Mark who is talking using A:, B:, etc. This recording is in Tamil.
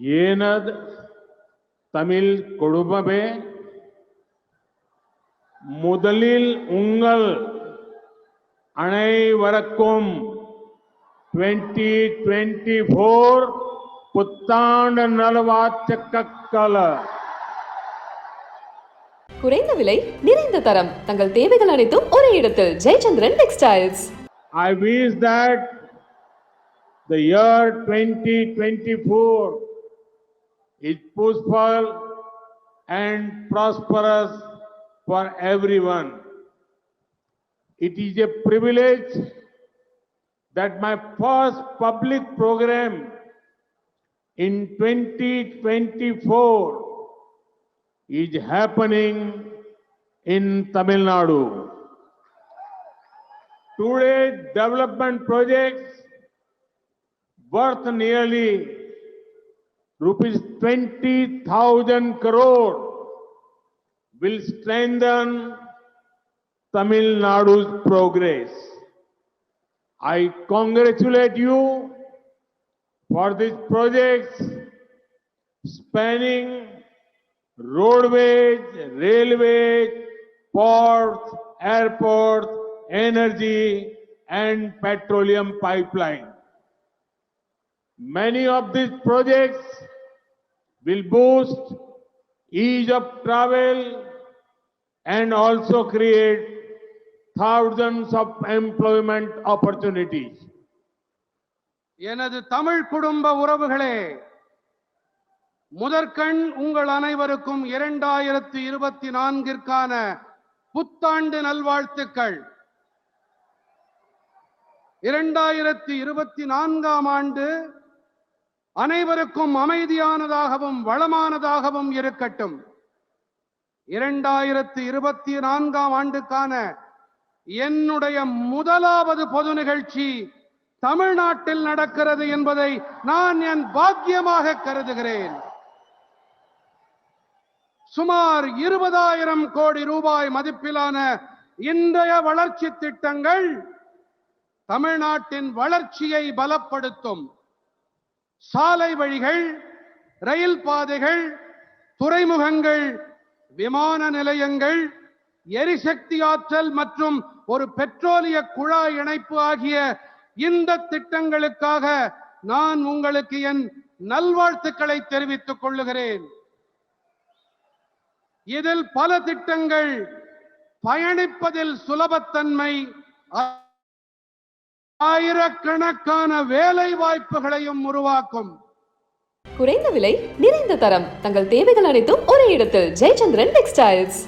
A: எனது தமிழ் குடும்பமே முதலில் உங்கள் அனைவருக்கும் 2024 புத்தாண்டு நல்வாழ்த்துக்கள்
B: குறைந்த விலை நிறைந்த தரம். தங்கள் தேவைகள் அனைத்தும் ஒரே இடத்தில். Jayachandran textiles.
A: I wish that the year 2024 is peaceful and prosperous for everyone. It is a privilege that my first public program in 2024 is happening in Tamil Nadu. Today, development projects worth nearly rupees 20,000 crore will strengthen Tamil Nadu's progress. I congratulate you for these projects spanning roadways, railways, ports, airports, energy, and petroleum pipeline. Many of these projects will boost ease of travel and also create thousands of employment opportunities.
C: எனது தமிழ் குடும்ப உறவுகளே முதற்கண் உங்கள் அனைவருக்கும் இரண்டாயிரத்தி இருபத்தி நான்கிற்கான புத்தாண்டு நல்வாழ்த்துக்கள் இரண்டாயிரத்தி இருபத்தி நான்காம் ஆண்டு அனைவருக்கும் அமைதியானதாகவும் வளமானதாகவும் இருக்கட்டும். இரண்டாயிரத்தி இருபத்தி நான்காம் ஆண்டுக்கான என்னுடைய முதலாவது பொது நிகழ்ச்சி தமிழ்நாட்டில் நடக்கிறது என்பதை நான் என் பாக்கியமாக கருதுகிறேன். சுமார் இருபதாயிரம் கோடி ரூபாய் மதிப்பிலான இன்றைய வளர்ச்சி திட்டங்கள் தமிழ்நாட்டின் வளர்ச்சியை பலப்படுத்தும். சாலை வழிகள் ரயில் பாதைகள் துறைமுகங்கள் விமான நிலையங்கள் எரிசக்தி ஆற்றல் மற்றும் ஒரு பெட்ரோலிய குழாய் இணைப்பு ஆகிய இந்த திட்டங்களுக்காக நான் உங்களுக்கு என் நல்வாழ்த்துக்களை தெரிவித்துக் கொள்ளுகிறேன். இதில் பல திட்டங்கள் பயணிப்பதில் சுலபத்தன்மை ஆயிரக்கணக்கான வேலை வாய்ப்புகளையும் உருவாக்கும்.
B: குறைந்த விலை நிறைந்த தரம். தங்கள் தேவைகள் அனைத்தும் ஒரே இடத்தில். ஜெயச்சந்திரன் டெக்ஸ்டைல்ஸ்